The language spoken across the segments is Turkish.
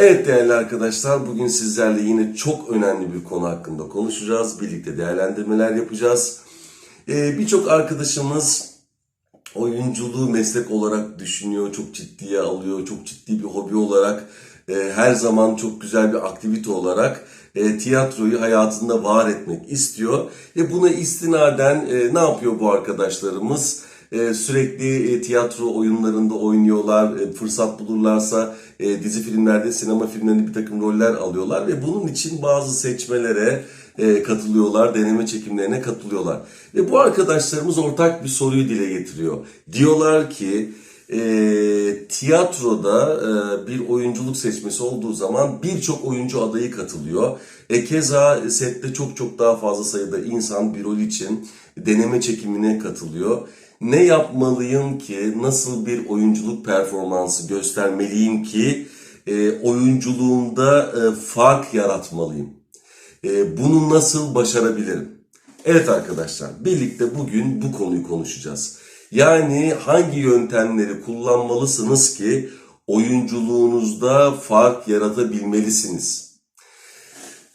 Evet değerli arkadaşlar bugün sizlerle yine çok önemli bir konu hakkında konuşacağız. Birlikte değerlendirmeler yapacağız. Ee, Birçok arkadaşımız oyunculuğu meslek olarak düşünüyor, çok ciddiye alıyor, çok ciddi bir hobi olarak, e, her zaman çok güzel bir aktivite olarak e, tiyatroyu hayatında var etmek istiyor. Ve buna istinaden e, ne yapıyor bu arkadaşlarımız? E, sürekli e, tiyatro oyunlarında oynuyorlar, e, fırsat bulurlarsa e, dizi filmlerde, sinema filmlerinde bir takım roller alıyorlar ve bunun için bazı seçmelere katılıyorlar, deneme çekimlerine katılıyorlar. Ve bu arkadaşlarımız ortak bir soruyu dile getiriyor. Diyorlar ki e, tiyatroda e, bir oyunculuk seçmesi olduğu zaman birçok oyuncu adayı katılıyor. E, keza sette çok çok daha fazla sayıda insan bir rol için deneme çekimine katılıyor. Ne yapmalıyım ki, nasıl bir oyunculuk performansı göstermeliyim ki e, oyunculuğumda e, fark yaratmalıyım? E, bunu nasıl başarabilirim? Evet arkadaşlar, birlikte bugün bu konuyu konuşacağız. Yani hangi yöntemleri kullanmalısınız ki oyunculuğunuzda fark yaratabilmelisiniz?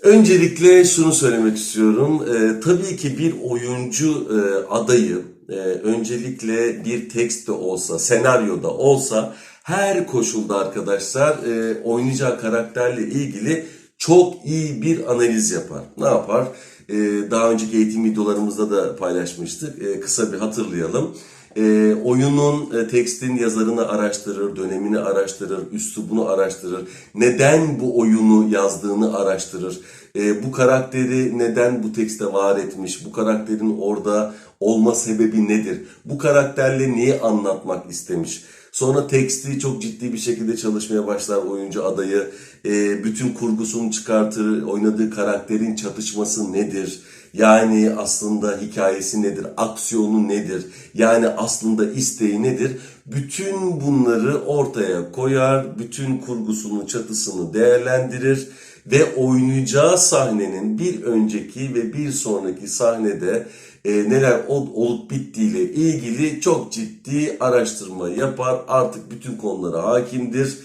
Öncelikle şunu söylemek istiyorum. Ee, tabii ki bir oyuncu e, adayı e, öncelikle bir tekst de olsa, senaryoda olsa her koşulda arkadaşlar e, oynayacağı karakterle ilgili çok iyi bir analiz yapar. Ne yapar? E, daha önceki eğitim videolarımızda da paylaşmıştık. E, kısa bir hatırlayalım. E, oyunun e, tekstin yazarını araştırır, dönemini araştırır, üslubunu araştırır. Neden bu oyunu yazdığını araştırır. E, bu karakteri neden bu tekste var etmiş? Bu karakterin orada olma sebebi nedir? Bu karakterle neyi anlatmak istemiş? Sonra teksti çok ciddi bir şekilde çalışmaya başlar oyuncu adayı. E, bütün kurgusunu çıkartır, oynadığı karakterin çatışması nedir? Yani aslında hikayesi nedir? Aksiyonu nedir? Yani aslında isteği nedir? Bütün bunları ortaya koyar, bütün kurgusunu, çatısını değerlendirir ve oynayacağı sahnenin bir önceki ve bir sonraki sahnede e, neler ol- olup bittiğiyle ilgili çok ciddi araştırma yapar. Artık bütün konulara hakimdir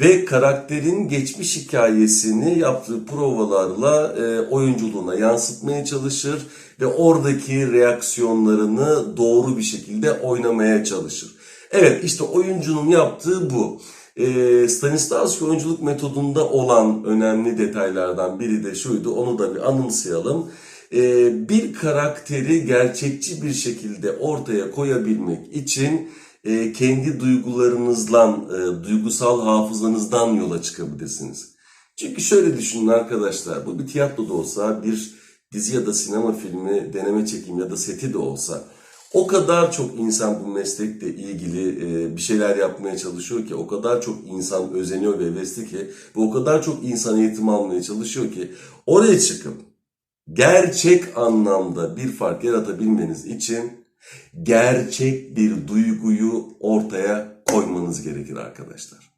ve karakterin geçmiş hikayesini yaptığı provalarla e, oyunculuğuna yansıtmaya çalışır ve oradaki reaksiyonlarını doğru bir şekilde oynamaya çalışır. Evet işte oyuncunun yaptığı bu. E, Stanislavski oyunculuk metodunda olan önemli detaylardan biri de şuydu. Onu da bir anımsayalım. E, bir karakteri gerçekçi bir şekilde ortaya koyabilmek için e, kendi duygularınızdan, e, duygusal hafızanızdan yola çıkabilirsiniz. Çünkü şöyle düşünün arkadaşlar, bu bir tiyatro da olsa, bir dizi ya da sinema filmi, deneme çekim ya da seti de olsa, o kadar çok insan bu meslekle ilgili e, bir şeyler yapmaya çalışıyor ki, o kadar çok insan özeniyor ve hevesli ki, ve o kadar çok insan eğitim almaya çalışıyor ki, oraya çıkıp gerçek anlamda bir fark yaratabilmeniz için gerçek bir duyguyu ortaya koymanız gerekir arkadaşlar.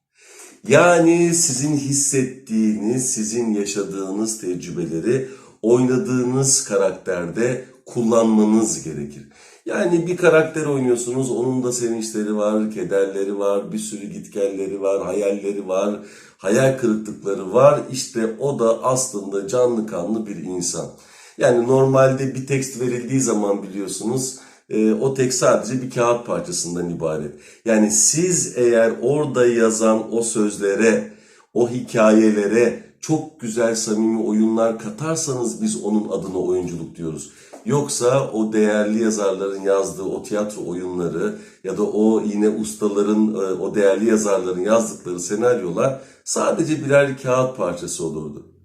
Yani sizin hissettiğiniz, sizin yaşadığınız tecrübeleri oynadığınız karakterde kullanmanız gerekir. Yani bir karakter oynuyorsunuz, onun da sevinçleri var, kederleri var, bir sürü gitgelleri var, hayalleri var, hayal kırıklıkları var. İşte o da aslında canlı kanlı bir insan. Yani normalde bir tekst verildiği zaman biliyorsunuz e, o tekst sadece bir kağıt parçasından ibaret. Yani siz eğer orada yazan o sözlere, o hikayelere çok güzel samimi oyunlar katarsanız biz onun adına oyunculuk diyoruz. Yoksa o değerli yazarların yazdığı o tiyatro oyunları ya da o yine ustaların, e, o değerli yazarların yazdıkları senaryolar sadece birer kağıt parçası olurdu.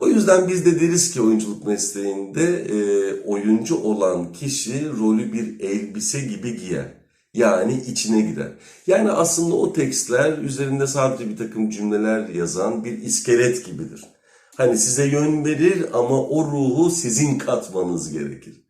O yüzden biz de deriz ki oyunculuk mesleğinde e, oyuncu olan kişi rolü bir elbise gibi giyer. Yani içine girer. Yani aslında o tekstler üzerinde sadece bir takım cümleler yazan bir iskelet gibidir. Hani size yön verir ama o ruhu sizin katmanız gerekir.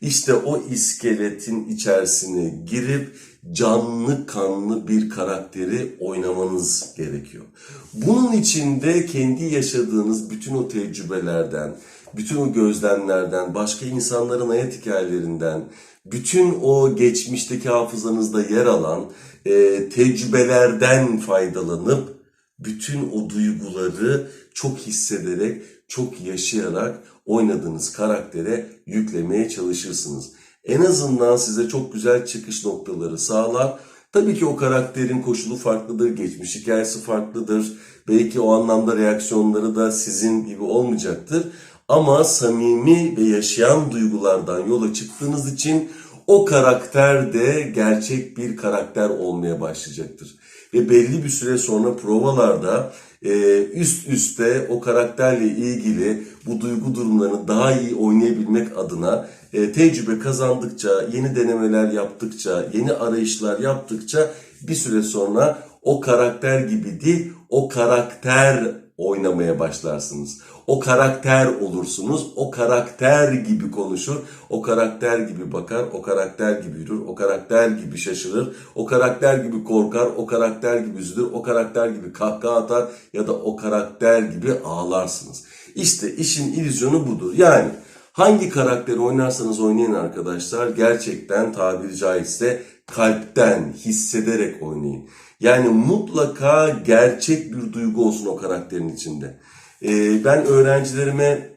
İşte o iskeletin içerisine girip canlı kanlı bir karakteri oynamanız gerekiyor. Bunun için de kendi yaşadığınız bütün o tecrübelerden, bütün o gözlemlerden, başka insanların hayat hikayelerinden, bütün o geçmişteki hafızanızda yer alan e, tecrübelerden faydalanıp bütün o duyguları çok hissederek, çok yaşayarak oynadığınız karaktere yüklemeye çalışırsınız. En azından size çok güzel çıkış noktaları sağlar. Tabii ki o karakterin koşulu farklıdır, geçmiş hikayesi farklıdır. Belki o anlamda reaksiyonları da sizin gibi olmayacaktır. Ama samimi ve yaşayan duygulardan yola çıktığınız için o karakter de gerçek bir karakter olmaya başlayacaktır. Ve belli bir süre sonra provalarda e, üst üste o karakterle ilgili bu duygu durumlarını daha iyi oynayabilmek adına e, tecrübe kazandıkça, yeni denemeler yaptıkça, yeni arayışlar yaptıkça bir süre sonra o karakter gibi değil, o karakter oynamaya başlarsınız. O karakter olursunuz. O karakter gibi konuşur. O karakter gibi bakar. O karakter gibi yürür. O karakter gibi şaşırır. O karakter gibi korkar. O karakter gibi üzülür. O karakter gibi kahkaha atar ya da o karakter gibi ağlarsınız. İşte işin illüzyonu budur. Yani hangi karakteri oynarsanız oynayın arkadaşlar gerçekten tabiri caizse kalpten hissederek oynayın. Yani mutlaka gerçek bir duygu olsun o karakterin içinde. Ee, ben öğrencilerime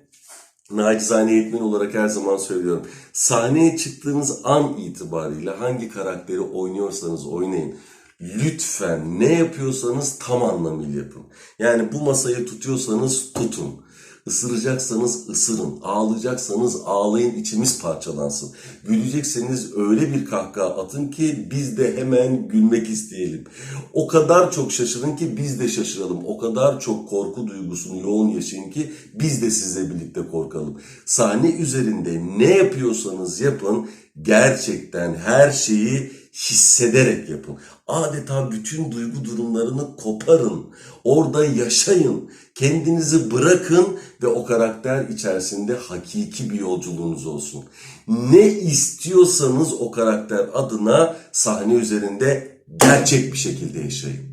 nacizane eğitmen olarak her zaman söylüyorum. Sahneye çıktığınız an itibariyle hangi karakteri oynuyorsanız oynayın. Lütfen ne yapıyorsanız tam anlamıyla yapın. Yani bu masayı tutuyorsanız tutun. Isıracaksanız ısırın, ağlayacaksanız ağlayın içimiz parçalansın. Gülecekseniz öyle bir kahkaha atın ki biz de hemen gülmek isteyelim. O kadar çok şaşırın ki biz de şaşıralım. O kadar çok korku duygusunu yoğun yaşayın ki biz de sizle birlikte korkalım. Sahne üzerinde ne yapıyorsanız yapın gerçekten her şeyi hissederek yapın. Adeta bütün duygu durumlarını koparın. Orada yaşayın. Kendinizi bırakın ve o karakter içerisinde hakiki bir yolculuğunuz olsun. Ne istiyorsanız o karakter adına sahne üzerinde gerçek bir şekilde yaşayın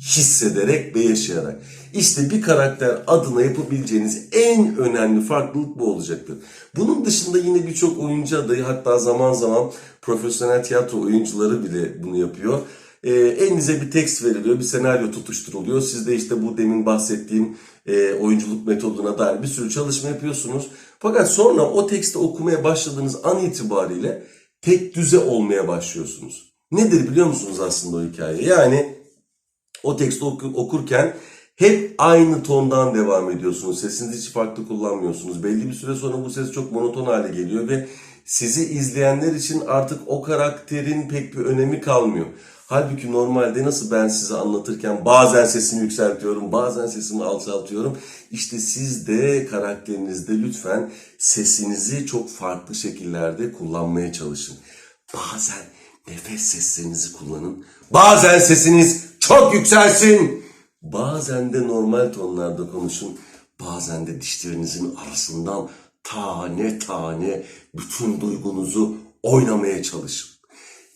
hissederek ve yaşayarak. İşte bir karakter adına yapabileceğiniz en önemli farklılık bu olacaktır. Bunun dışında yine birçok oyuncu adayı hatta zaman zaman profesyonel tiyatro oyuncuları bile bunu yapıyor. Ee, elinize bir tekst veriliyor, bir senaryo tutuşturuluyor. Siz de işte bu demin bahsettiğim e, oyunculuk metoduna dair bir sürü çalışma yapıyorsunuz. Fakat sonra o teksti okumaya başladığınız an itibariyle tek düze olmaya başlıyorsunuz. Nedir biliyor musunuz aslında o hikaye? Yani o teksti oku- okurken hep aynı tondan devam ediyorsunuz. Sesinizi hiç farklı kullanmıyorsunuz. Belli bir süre sonra bu ses çok monoton hale geliyor ve sizi izleyenler için artık o karakterin pek bir önemi kalmıyor. Halbuki normalde nasıl ben size anlatırken bazen sesimi yükseltiyorum, bazen sesimi alçaltıyorum. İşte siz de karakterinizde lütfen sesinizi çok farklı şekillerde kullanmaya çalışın. Bazen nefes seslerinizi kullanın. Bazen sesiniz çok yükselsin. Bazen de normal tonlarda konuşun. Bazen de dişlerinizin arasından tane tane bütün duygunuzu oynamaya çalışın.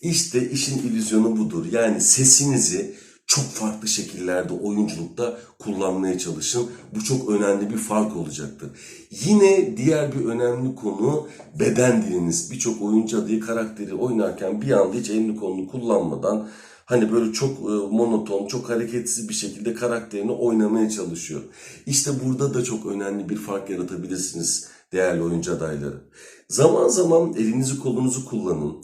İşte işin illüzyonu budur. Yani sesinizi çok farklı şekillerde oyunculukta kullanmaya çalışın. Bu çok önemli bir fark olacaktır. Yine diğer bir önemli konu beden diliniz. Birçok oyuncu adayı karakteri oynarken bir anda hiç elini kolunu kullanmadan hani böyle çok e, monoton, çok hareketsiz bir şekilde karakterini oynamaya çalışıyor. İşte burada da çok önemli bir fark yaratabilirsiniz değerli oyuncu adayları. Zaman zaman elinizi kolunuzu kullanın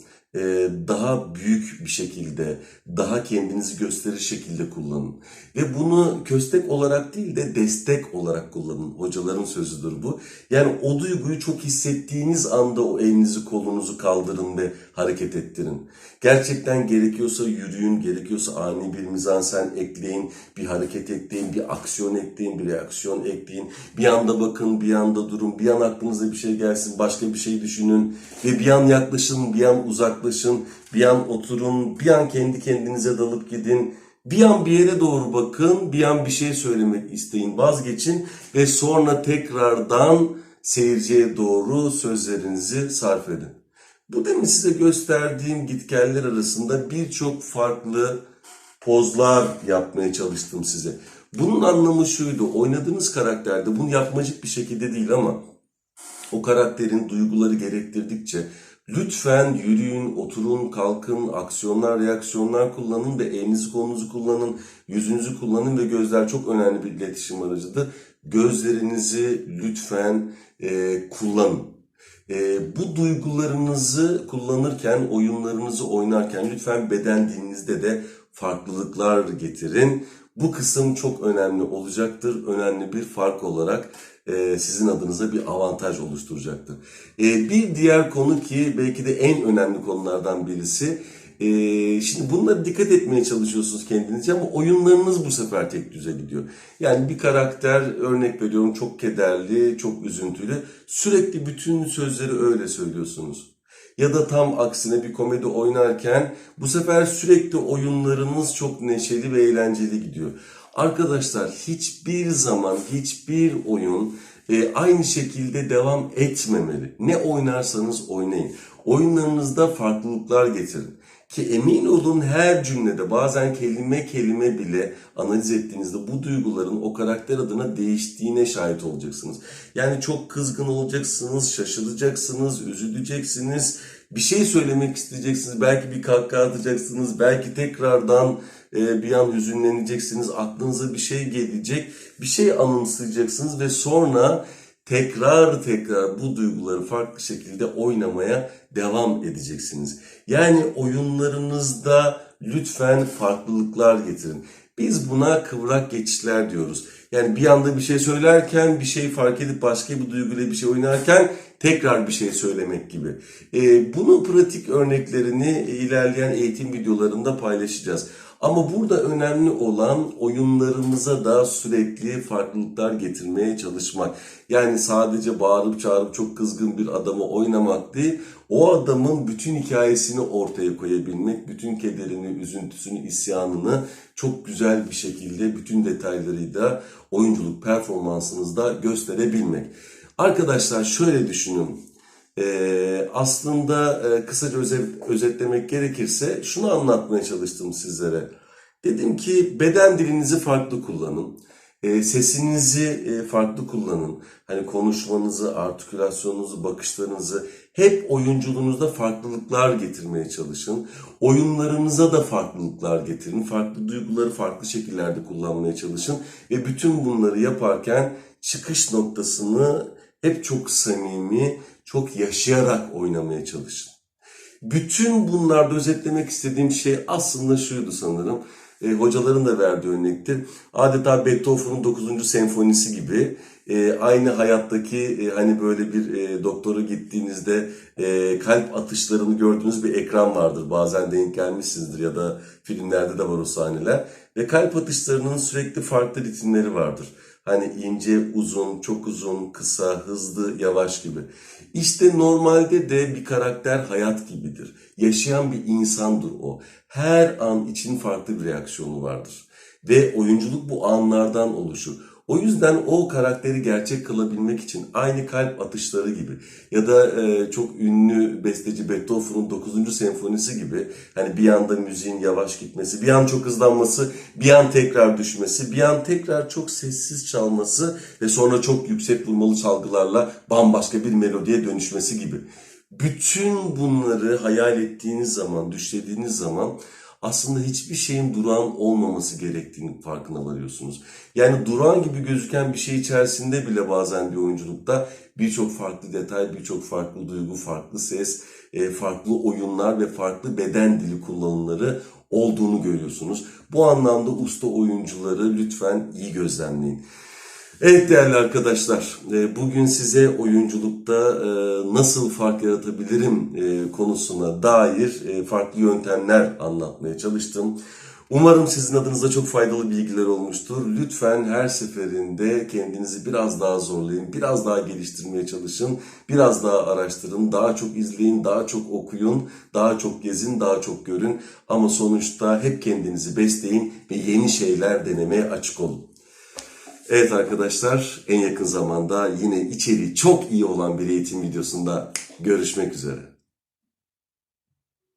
daha büyük bir şekilde, daha kendinizi gösterir şekilde kullanın. Ve bunu köstek olarak değil de destek olarak kullanın. Hocaların sözüdür bu. Yani o duyguyu çok hissettiğiniz anda o elinizi kolunuzu kaldırın ve hareket ettirin. Gerçekten gerekiyorsa yürüyün, gerekiyorsa ani bir mizansen ekleyin, bir hareket ekleyin, bir aksiyon ekleyin, bir reaksiyon ekleyin. Bir anda bakın, bir anda durun, bir an aklınıza bir şey gelsin, başka bir şey düşünün ve bir an yaklaşın, bir an uzaklaşın bir an oturun, bir an kendi kendinize dalıp gidin. Bir an bir yere doğru bakın, bir an bir şey söylemek isteyin, vazgeçin ve sonra tekrardan seyirciye doğru sözlerinizi sarf edin. Bu demin size gösterdiğim gitgeller arasında birçok farklı pozlar yapmaya çalıştım size. Bunun anlamı şuydu, oynadığınız karakterde bunu yapmacık bir şekilde değil ama o karakterin duyguları gerektirdikçe lütfen yürüyün, oturun, kalkın, aksiyonlar, reaksiyonlar kullanın ve elinizi kolunuzu kullanın, yüzünüzü kullanın ve gözler çok önemli bir iletişim aracıdır. Gözlerinizi lütfen e, kullanın. E, bu duygularınızı kullanırken, oyunlarınızı oynarken lütfen beden dilinizde de farklılıklar getirin. Bu kısım çok önemli olacaktır. Önemli bir fark olarak e, sizin adınıza bir avantaj oluşturacaktır. E, bir diğer konu ki belki de en önemli konulardan birisi. e, şimdi bunlara dikkat etmeye çalışıyorsunuz kendinizce ama oyunlarınız bu sefer tek düze gidiyor. Yani bir karakter örnek veriyorum çok kederli, çok üzüntülü. Sürekli bütün sözleri öyle söylüyorsunuz. Ya da tam aksine bir komedi oynarken bu sefer sürekli oyunlarınız çok neşeli ve eğlenceli gidiyor. Arkadaşlar hiçbir zaman hiçbir oyun e, aynı şekilde devam etmemeli. Ne oynarsanız oynayın. Oyunlarınızda farklılıklar getirin. Ki emin olun her cümlede bazen kelime kelime bile analiz ettiğinizde bu duyguların o karakter adına değiştiğine şahit olacaksınız. Yani çok kızgın olacaksınız, şaşıracaksınız, üzüleceksiniz, bir şey söylemek isteyeceksiniz, belki bir kahkaha atacaksınız, belki tekrardan e, bir an hüzünleneceksiniz, aklınıza bir şey gelecek, bir şey anımsayacaksınız ve sonra tekrar tekrar bu duyguları farklı şekilde oynamaya devam edeceksiniz. Yani oyunlarınızda lütfen farklılıklar getirin. Biz buna kıvrak geçişler diyoruz. Yani bir anda bir şey söylerken bir şey fark edip başka bir duyguyla bir şey oynarken tekrar bir şey söylemek gibi. Ee, bunun pratik örneklerini ilerleyen eğitim videolarında paylaşacağız. Ama burada önemli olan oyunlarımıza da sürekli farklılıklar getirmeye çalışmak. Yani sadece bağırıp çağırıp çok kızgın bir adamı oynamak değil, o adamın bütün hikayesini ortaya koyabilmek, bütün kederini, üzüntüsünü, isyanını çok güzel bir şekilde bütün detaylarıyla oyunculuk performansınızda gösterebilmek. Arkadaşlar şöyle düşünün. Ee, aslında e, kısaca özet, özetlemek gerekirse şunu anlatmaya çalıştım sizlere. Dedim ki beden dilinizi farklı kullanın. E, sesinizi e, farklı kullanın. Hani konuşmanızı, artikülasyonunuzu, bakışlarınızı hep oyunculuğunuzda farklılıklar getirmeye çalışın. Oyunlarınıza da farklılıklar getirin. Farklı duyguları farklı şekillerde kullanmaya çalışın. Ve bütün bunları yaparken çıkış noktasını hep çok samimi, çok yaşayarak oynamaya çalışın. Bütün bunlarda özetlemek istediğim şey aslında şuydu sanırım. E, hocaların da verdiği örnektir. Adeta Beethoven'un 9. senfonisi gibi e, aynı hayattaki e, hani böyle bir e, doktora gittiğinizde e, kalp atışlarını gördüğünüz bir ekran vardır. Bazen denk gelmişsinizdir ya da filmlerde de var o sahneler. Ve kalp atışlarının sürekli farklı ritimleri vardır. Hani ince, uzun, çok uzun, kısa, hızlı, yavaş gibi. İşte normalde de bir karakter hayat gibidir. Yaşayan bir insandır o. Her an için farklı bir reaksiyonu vardır. Ve oyunculuk bu anlardan oluşur. O yüzden o karakteri gerçek kılabilmek için aynı kalp atışları gibi ya da e, çok ünlü besteci Beethoven'un 9. senfonisi gibi hani bir anda müziğin yavaş gitmesi, bir an çok hızlanması, bir an tekrar düşmesi, bir an tekrar çok sessiz çalması ve sonra çok yüksek vurmalı çalgılarla bambaşka bir melodiye dönüşmesi gibi. Bütün bunları hayal ettiğiniz zaman, düşlediğiniz zaman aslında hiçbir şeyin durağan olmaması gerektiğini farkına varıyorsunuz. Yani durağan gibi gözüken bir şey içerisinde bile bazen bir oyunculukta birçok farklı detay, birçok farklı duygu, farklı ses, e, farklı oyunlar ve farklı beden dili kullanımları olduğunu görüyorsunuz. Bu anlamda usta oyuncuları lütfen iyi gözlemleyin. Evet değerli arkadaşlar, e, bugün size oyunculukta e, nasıl fark yaratabilirim e, konusuna dair farklı yöntemler anlatmaya çalıştım. Umarım sizin adınıza çok faydalı bilgiler olmuştur. Lütfen her seferinde kendinizi biraz daha zorlayın, biraz daha geliştirmeye çalışın, biraz daha araştırın, daha çok izleyin, daha çok okuyun, daha çok gezin, daha çok görün. Ama sonuçta hep kendinizi besleyin ve yeni şeyler denemeye açık olun. Evet arkadaşlar en yakın zamanda yine içeriği çok iyi olan bir eğitim videosunda görüşmek üzere.